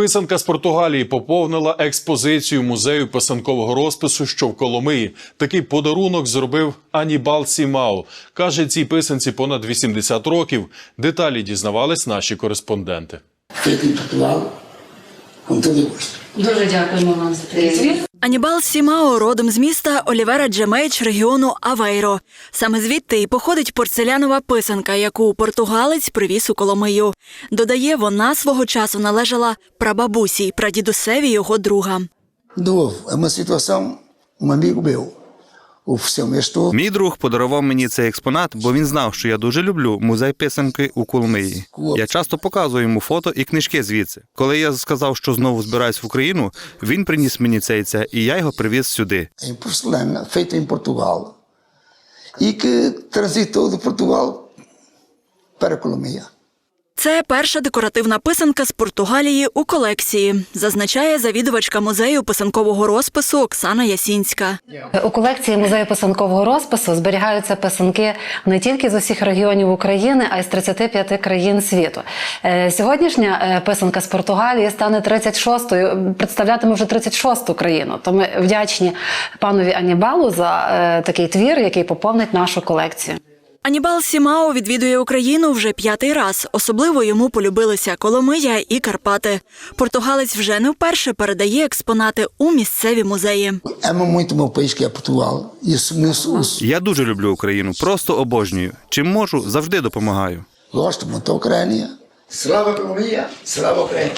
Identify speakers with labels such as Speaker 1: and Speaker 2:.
Speaker 1: Писанка з Португалії поповнила експозицію музею писанкового розпису, що в Коломиї. Такий подарунок зробив Анібал Сімао. Каже, цій писанці понад 80 років. Деталі дізнавались наші кореспонденти.
Speaker 2: Дуже дякуємо вам за звіт.
Speaker 3: Анібал Сімао родом з міста Олівера Джемейч регіону Авейро. Саме звідти і походить порцелянова писанка, яку португалець привіз у Коломию. Додає, вона свого часу належала прабабусі прадідусеві його друга.
Speaker 4: De сам é uma meu ofereceu-me este
Speaker 5: Мій друг подарував мені цей експонат, бо він знав, що я дуже люблю музей писанки у Коломиї. Я часто показую йому фото і книжки звідси. Коли я сказав, що знову збираюсь в Україну, він приніс мені цей це, і я його привіз сюди.
Speaker 4: em porcelana, feito em Portugal, e que transitou
Speaker 3: Це перша декоративна писанка з Португалії у колекції, зазначає завідувачка музею писанкового розпису Оксана Ясінська.
Speaker 2: У колекції музею писанкового розпису зберігаються писанки не тільки з усіх регіонів України, а й з 35 країн світу. Е, Сьогоднішня е, писанка з Португалії стане 36-ю, представлятиме вже 36-ту країну. То ми вдячні панові Анібалу за е, такий твір, який поповнить нашу колекцію.
Speaker 3: Анібал Сімао відвідує Україну вже п'ятий раз. Особливо йому полюбилися Коломия і Карпати. Португалець вже не вперше передає експонати у місцеві музеї.
Speaker 5: Я дуже люблю Україну, просто обожнюю. Чим можу, завжди допомагаю.
Speaker 4: Ucrânia. Slava Colômbia, Slava Ucrânia.